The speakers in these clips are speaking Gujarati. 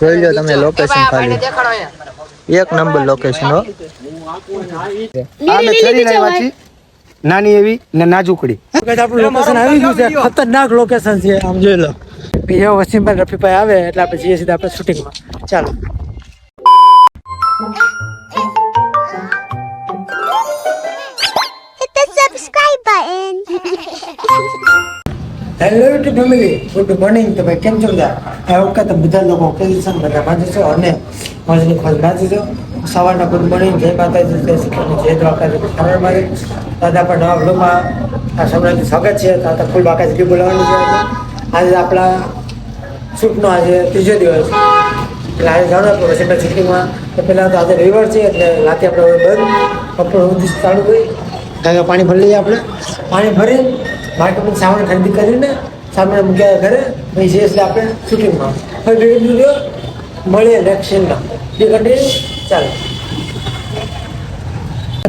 જોઈ લો તમે લોકેશન ખાલી. એક નંબર લોકેશન હો. આમે છરી લાવ્યા છીએ. નાની એવી ને નાજુકડી. આપણું લોકેશન આવી ગયું છે. ખતરનાક લોકેશન છે આમ જોઈ લો. બીજા વસીમભાઈ રફીભાઈ આવે એટલે આપણે જઈએ સીધા આપણે શૂટિંગમાં ચાલો. Hit the subscribe button. Hello to family good morning તમે કેમ છો બધા? આ વખત બધા લોકો ઓકેઝન બધા બાજુ છો અને મોજની ખોજ બાજુ છો. સવારના ગુડ મોર્નિંગ જય માતાજી, જય શ્રી જય દ્વારકાજી ખબર મારી દાદા પણ નવા બ્લોગમાં આ સૌરાષ્ટ્રનું સ્વાગત છે. દાદા ફૂલ બાકાજી બોલાવવાનું છે. આજે. આપણા શૂટનો આજે ત્રીજો દિવસ. એટલે આજે જાણો આપણે વસીમભાઈ શૂટિંગમાં તો પહેલાં તો આજે રવિવાર છે, એટલે રાતે આપણે બંધ. બપોર સુધી ચાલુ હોય ગાગા પાણી ભરી લઈએ આપણે. પાણી ભરી માર્કેટમાં સામાન ખરીદી કરીને સામાન મૂક્યા ઘરે, પછી છીએ આપણે શૂટિંગમાં. હવે વીડિયો મળીએ નેક્સ્ટ સીનમાં બે કન્ટિન્યુ ચાલો.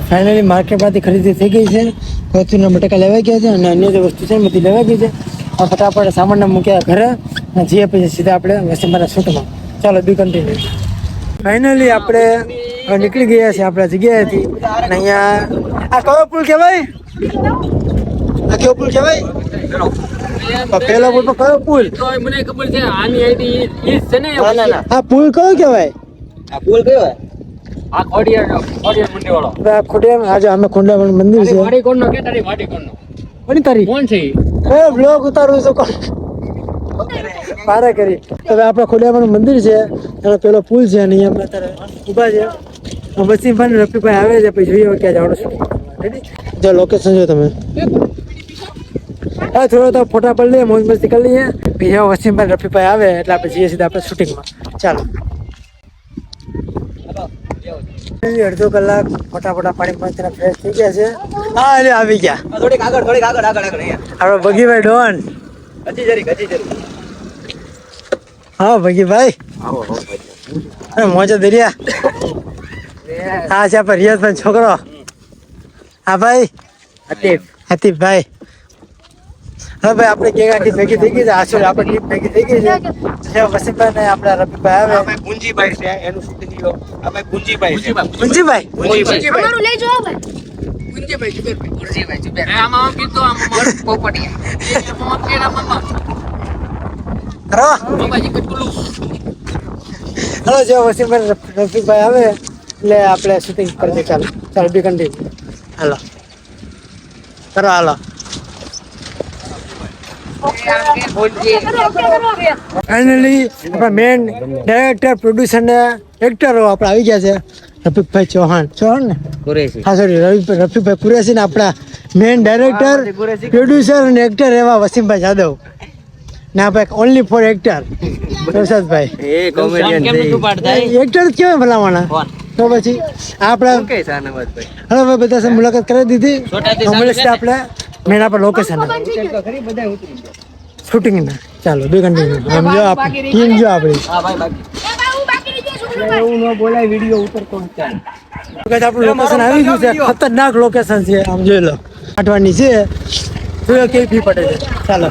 ફાઇનલી માર્કેટમાંથી ખરીદી થઈ ગઈ છે. કોથળીના બટાકા લેવાઈ ગયા છે અને અન્ય જે વસ્તુ છે બધી લેવાઈ ગઈ છે. ફટાફટ સામાનના મૂક્યા ઘરે અને જઈએ પછી સીધા આપણે વસીમાના શૂટમાં. ચાલો બી કન્ટિન્યુ ફાઇનલી આપણે નીકળી ગયા છે આપણા જગ્યાએથી. અને અહીંયા, આ કયો પુલ કહેવાય? આ કયો પુલ કહેવાય પેલા પુલ તો કયો પુલ? મને ખબર છે આની આઈડી ઈ છે ને? આ પુલ કયો કહેવાય? આ ખોડિયાર ખોડિયાર મંડી વાળો આ ખોડિયા આજે અમે ખોડિયા મંદિર છે. વાડી કોણ કે તારી વાડી કોણ કોની તારી? કોણ છે એ બ્લોગ ઉતારવું છે કોણ? પારા કરી. હવે આપણા ખોડિયામાં મંદિર છે એનો પેલો પુલ છે અને અહીંયા આપણે અત્યારે ઊભા છે. પછી ને રફીભાઈ આવે છે પછી જોઈએ ક્યાં જવાનું છે. જો લોકેશન જો તમે. હા થોડો તો ફોટા પડી લઈએ મોજ મસ્તી કરી લઈએ. બીજા વસીમભાઈ રફીભાઈ આવે એટલે આપણે જઈએ સીધા આપણે શૂટિંગમાં ચાલો. અડધો કલાક ફોટા ફોટા પાણી પાણી ફ્રેશ થઈ ગયા છે. હા એટલે આવી ગયા. થોડીક આગળ થોડીક આગળ આગળ આગળ આપણો ભગીભાઈ ડોન. હજી જરી હજી જરી. હા ભગીભાઈ. અરે મોજો દરિયા હા છે આપણે રિયાઝભાઈ છોકરો. હા ભાઈ. હતીફ. હતીફભાઈ. હા ભાઈ આપણે ગેંગ આખી ભેગી થઈ ગઈ છે. આશુ આપણે ટીમ ભેગી થઈ ગઈ છે. છે વસીમભાઈ ને આપણા રફીભાઈ આવે. ભાઈ ગુંજીભાઈ છે એનું શૂટિંગ લો આ ભાઈ ગુંજીભાઈ છે. ગુંજીભાઈ ગુંજીભાઈ અમારું લઈ જાઓ ભાઈ. એ આમાં આમ કીધું આમ મારું પોપટિયા. એ આમાં આમ કેરા કરો મામાજી કેટલું હલો જો વસીમભાઈ રફીકભાઈ આવે એટલે આપણે શૂટિંગ કરી દઈએ ચાલો ચાલો બી કન્ટિન્યુ હાલો. કરો હાલો. ફાઇનલી આપણા મેન ડાયરેક્ટર પ્રોડ્યુસર ને એક્ટરો આપણે આવી ગયા છે. રફીકભાઈ ચૌહાણ. ચૌહાણ ને? કુરેશી. હા સોરી રફીકભાઈ કુરેશી ને આપણા મેન ડાયરેક્ટર પ્રોડ્યુસર અને એક્ટર એવા વસીમભાઈ જાદવ. ને આપણે ઓનલી ફોર એક્ટર પ્રસાદભાઈ. એ કોમેડિયન એક્ટર જ કેવાય ભલામણા તો પછી આપણા હવે બધા મુલાકાત કરી દીધી. હમણાં આપણે મેન આપણે લોકેશન શૂટિંગ ના. ચાલો બે કન્ટિન્યુ આમ જો આપણી ટીમ જો આપણી. હા ભાઈ બાકી. એ ભાઈ હું બાકી રહી ગયો છું એવું ન બોલાય વીડિયો ઉતરતો નથી આપણું લોકેશન આવી ગયું છે. ખતરનાક લોકેશન છે આમ જોઈ લો. આઠવાની છે. જોયો કેવી ફી પડે છે. ચાલો.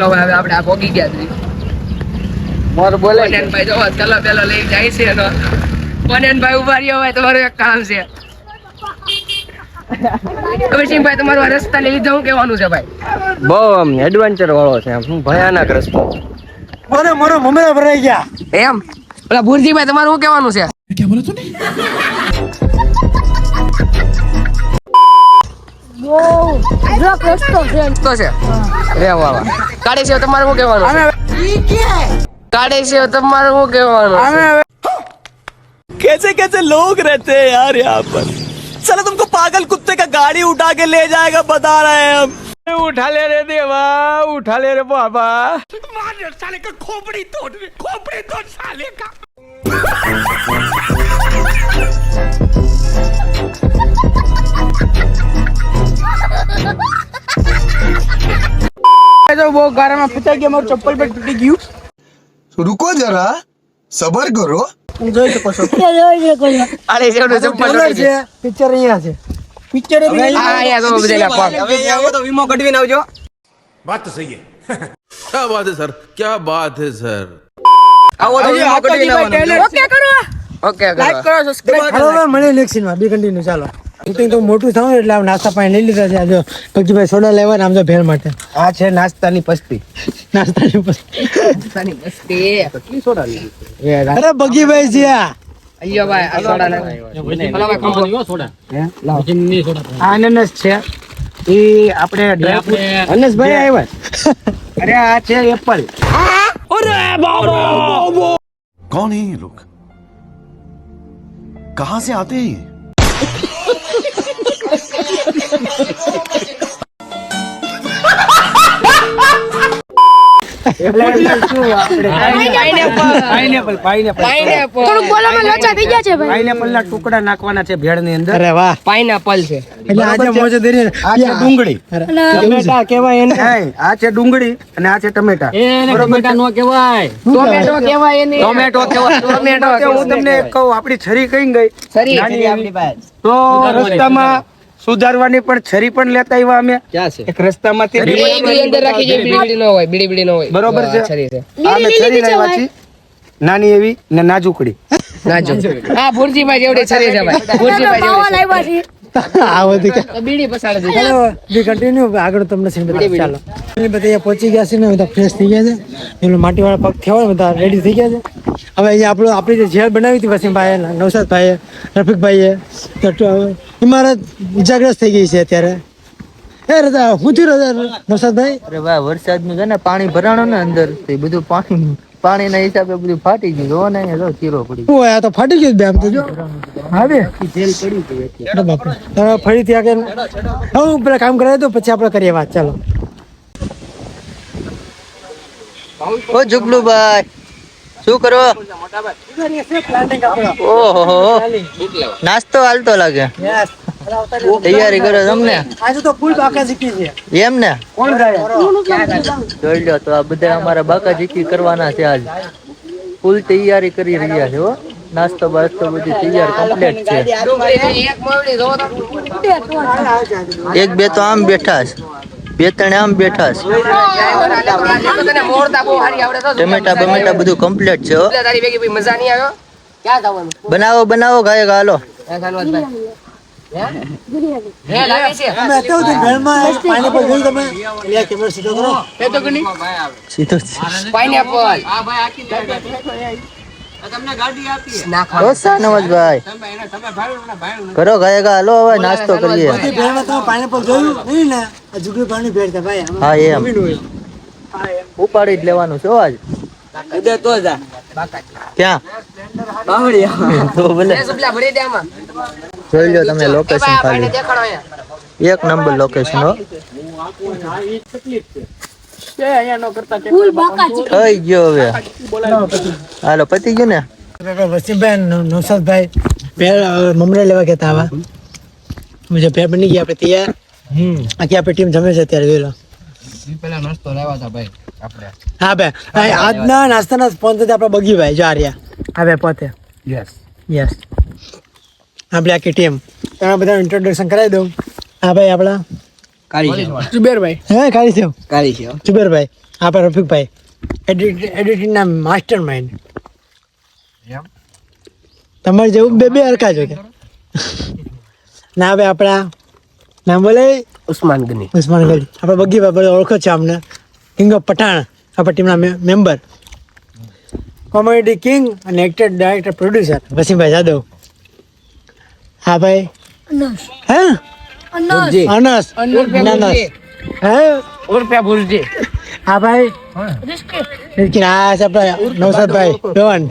હાલો હવે આપણે આ ભોગી ગયા છે મોર બોલે ભાઈ જો ચલો પેલો લઈ જાય છે તો. ભાઈ ઊભા રહ્યો હોય તમારું એક કામ છે. હવે તમારું રસ્તા લીધે હું કેવાનું છે ભાઈ? બહુ આમ એડવેન્ચર વાળો છે આમ ભયાનક રસ્તો મને મારો મમ્મી ભરાઈ ગયા. એમ? ભુરજીભાઈ તમારું શું કહેવાનું છે? બ્લોક રસ્તો છે તો છે રે વાહ વાહ કાળી સેવ તમારું શું કહેવાનું છે કાળી સેવ તમારું શું કહેવાનું છે कैसे कैसे लोग रहते हैं यार यहाँ पर चलो तुमको पागल कुत्ते का गाड़ी उठा के ले जाएगा बता रहे हैं हम ઉઠા લે રે દેવા ઉઠા લે રે બાબા તો બહુ ગારામાં ફસાઈ ગયા મારું ચપ્પલ પર તૂટી ગયું रुको जरा सबर करो જોઈ શકો છો કાળી સેવ નું ચપ્પલ કલર તૂટી છે ગયું. પિક્ચર અહીંયા છે પિક્ચર આ અહીંયા તો બધા પગ તો વીમો કઢવીને આવજો क्या बात है सर क्या बात है सर આવો તો વીમો કઢવીને આવવાનો ઓકે કરો લાઈક કરો સબસ્ક્રાઇબ હવે હવે મળે નેક્સ્ટ સીનમાં બી કન્ટિન્યુ ચાલો શૂટિંગ તો મોટું થયું એટલે આમ નાસ્તા પાણી લઈ લીધા છે. આજે પગજીભાઈ સોડા લેવા આમ તો ભેળ માટે. આ છે નાસ્તાની પસ્તી. નાસ્તાની પસ્તી. સોડા લીધી અરે ભગીભાઈ છે આ. અયો ભાઈ આ એ આપણે એપલ. અરે બાબા! કોણ સે આતે પાઇનેપલ ના ટુકડા નાખવાના છે ભેળની અંદર અરે વાહ પાઇનેપલ છે એટલે આજે મોજે દેરી આ છે ડુંગળી ટમેટા કહેવાય એને આ છે ડુંગળી અને આ છે ટમેટા ટોમેટો કહેવાય એને ટોમેટો કહેવાય ટોમેટો તો હું તમને કહું આપણી છરી કઈ ગઈ. તો રસ્તામાં સુધારવાની પણ છરી પણ લેતા આવ્યા અમે. એક રસ્તામાંથી બીડી બીડી અંદર રાખી જે બીડી બીડી ન હોય બીડી બીડી ન હોય. બરોબર છે. છરી છે. આ અમે છરી લાવ્યા છે નાની એવી ને નાજુકડી. નાજો હા ભુરજીભાઈ જેવડી છરી છે ભાઈ. ભુરજીભાઈ જેવડી આગળ તમને ચાલો. એ બધા અહીંયા પહોંચી ગયા છે ને બધા ફ્રેશ થઈ ગયા છે. એમનો માટીવાળા પગ થયા હોય બધા રેડી થઈ ગયા છે. હવે અહીંયા આપણું આપણી જે જેલ બનાવી હતી વસીમભાઈએ નવસાદભાઈએ રફીકભાઈએ ઇમારત ઇજાગ્રસ્ત થઈ ગઈ છે અત્યારે. એ રજા હું થયું રજા નવસાદભાઈ? અરે વાહ વરસાદનું છે ને પાણી ભરાણો ને અંદર બધું પાણી પાણીના હિસાબે બધું ફાટી ગયું. જો ને જો ચીરો પડી શું આ તો ફાટી ગયું બેમ તો જો તો જેલ હા ગઈ એટલે બાપરે. તમે ફરી ત્યાં કે હું પેલા કામ કરાવી તો પછી આપણે કરીએ વાત. ચાલો. ઓ જુગલુભાઈ. શું કરો? ઓહો. નાસ્તો હાલતો લાગે. તૈયારી કરો તમને આજે તો ફૂલ બાકા જીકી છે. એમ ને? જોઈ લો તો આ બધા અમારા બાકા જીકી કરવાના છે આજ ફૂલ તૈયારી કરી રહ્યા છે હો. નાસ્તો બાસ્તો બધી તૈયાર કમ્પ્લીટ છે. એક મોવડી જો તો એક બે તો આમ બેઠા છે. બે ત્રણ આમ બેઠા છે. ટમેટા બમેટા બધું કમ્પ્લીટ છે હો. એટલે તારી ભેગી ભાઈ મજા નહીં આવ્યો બનાવો બનાવો ગાય હાલો. કરો. ગાય હાલો હવે નાસ્તો કરીએ. બધી તમે પાણી પર જોયું ને? આ પાણી ભેળ છે ભાઈ. હા એમ. ઉપાડી જ લેવાનું છે આજ. ક્યાં? તો ભલે ભરી દે આમાં. જોઈ લો તમે લોકેશન ખાલી. એક નંબર લોકેશન હો. ફૂલ બાકા છે. થઈ ગયો હવે. હાલો પતી ગયું ને? વસીમભાઈ નવ- નવસાદભાઈ. ભેળ મમરા લેવા કહેતા આવા. મુજબ પેર બની ગયા આપણે તૈયાર. આખી આપણી ટીમ જમે છે અત્યારે જોઈ લો. હા બે. આજના નાસ્તાના સ્પોન્સર આપણે બગીભાઈ જો આર્યા હા પોતે. યસ યસ આપણી આ કેટીએમ. તમે બધા ઇન્ટ્રોડક્શન કરાવી દઉં. હા ભાઈ આપણા? જુબેરભાઈ. હે કાળી છે. કાળી છે જુબેરભાઈ આપણા રફીકભાઈ. એડિટિંગના માસ્ટર માઇન્ડ તમારે જેવું બે બે હરકા છો કે? ના ભાઈ આપણા નામ બોલે ઉસ્માન ગની. ઉસ્માન ગની. આપણે બગી બાબા ઓળખો છે અમને. કિંગ ઓફ પઠાણ આપણા ટીમના મેમ્બર કોમેડી કિંગ અને એક્ટર ડાયરેક્ટર પ્રોડ્યુસર વસીમભાઈ જાદવ. હા ભાઈ. અનસ હે? અનસ અનસ અનસ હે? હા ભાઈ. રિસ્કે આપણા નવસાદભાઈ ડોન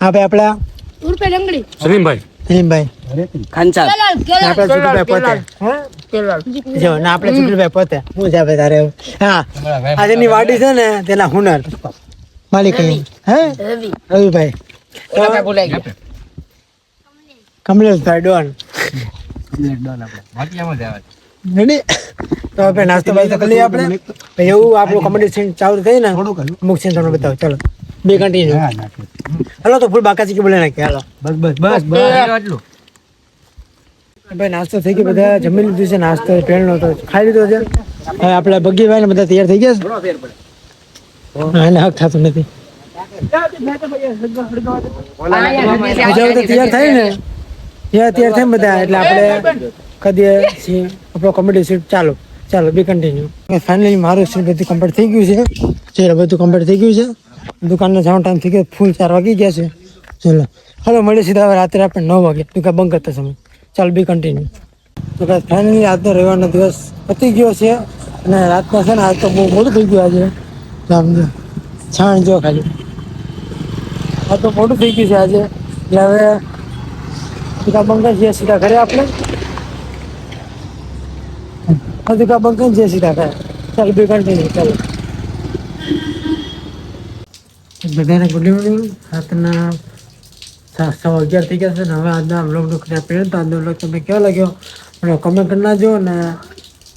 હા ભાઈ આપણા ઉર્પે લંગડી સલીમભાઈ. ખાનસા કેલાલ કેલાલ. પોતે. જો ના આપણે સુધીભાઈ પોતે. હું છે ભાઈ તારે હા. આ જેની વાડી છે ને તેના હુનર. માલિક હે? રવિ. રવિભાઈ. ગયા. કમલેશભાઈ ડોન તો આપણે નાસ્તો બાસ્તો કરી લઈએ આપણે એવું આપણું કોમેડી સીન ચાલુ થઈ ને અમુક સીન તમને બતાવો ચાલો બે કન્ટિન્યુ હલો તો ફૂલ બાકા ચીકી બોલે નાખી હાલો બસ બસ બસ બસ ભાઈ નાસ્તો થઈ ગયો બધા જમી લીધું છે નાસ્તો ટ્રેન નો તો ખાઈ લીધો છે હવે આપણે બગીભાઈ ને બધા તૈયાર થઈ ગયા છે હા, એને હક થતું નથી તૈયાર થાય ને ત્યાં થઈ બધા એટલે આપણે કદી છીએ આપણો કોમેડી શૂટ ચાલો. ચાલો બી કન્ટિન્યુ ફાઇનલી મારું શૂટ બધું કમ્પ્લીટ થઈ ગયું છે. ચલો બધું કમ્પ્લીટ થઈ ગયું છે. દુકાનનો જવાનો ટાઈમ થઈ ગયો ફૂલ ચાર વાગી ગયા છે. ચલો. હલો મળીએ સીધા હવે રાત્રે આપણે નવ વાગે. દુકાન બંધ કરતા સમય. ચાલો બી કન્ટિન્યુ તો કાંઈ ફાઇનલી આજનો રવિવારનો દિવસ પતી ગયો છે. અને રાતના છે ને આજ તો બહુ મોડું થઈ ગયું આજે. સમજો છાણ જો ખાલી. આ તો મોટું થઈ ગયું છે આજે. એટલે હવે દુકાન બંધ કરીએ સીધા ઘરે આપણે આ દુકાન બંધ કરી જઈએ સીધા ઘરે ચાલો બે કન્ટિન્યુ ચાલો બધાને ગુડ ઇવનિંગ રાતના સા- સવા અગિયાર થઈ ગયા છે ને હવે આજના બ્લોગનો કર્યા પહેલા તો આજનો બ્લોગ તમને કેવો લાગ્યો મને કમેન્ટ કરી નાખજો અને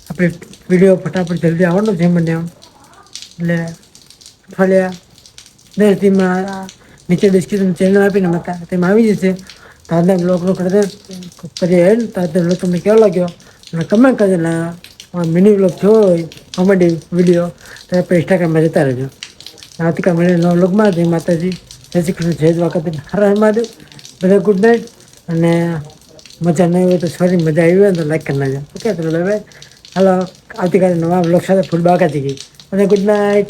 આપણે વીડિયો ફટાફટ જલ્દી આવવાનો છે મને એમ એટલે અઠવાડિયા દસ દીમાં નીચે ડિસ્ક્રિપ્શન ચેનલ આપીને અમે તા- તેમાં આવી જશે એન્ડ તો આજનો બ્લોગ તમને કેવો લાગ્યો? અને કમેન્ટ કરજો ને મિની બ્લોગ જોયો હોય કોમેડી વીડિયો તો આપણે ઇન્સ્ટાગ્રામમાં જતા રહેજો. આવતીકાલ મળીએ નવ બ્લોગમાં જય માતાજી, જય શ્રી કૃષ્ણ, જય દ્વારકાથી હર મહાદેવ. બધા ગુડ નાઇટ અને મજા નહીં હોય તો સોરી મજા આવી હોય તો લાઈક કરી નાખજો. ઓકે તો બાય હાલો, આવતીકાલે નવા બ્લોગ સાથે ફૂલ બાકાતી ગઈ. બધા ગુડ નાઇટ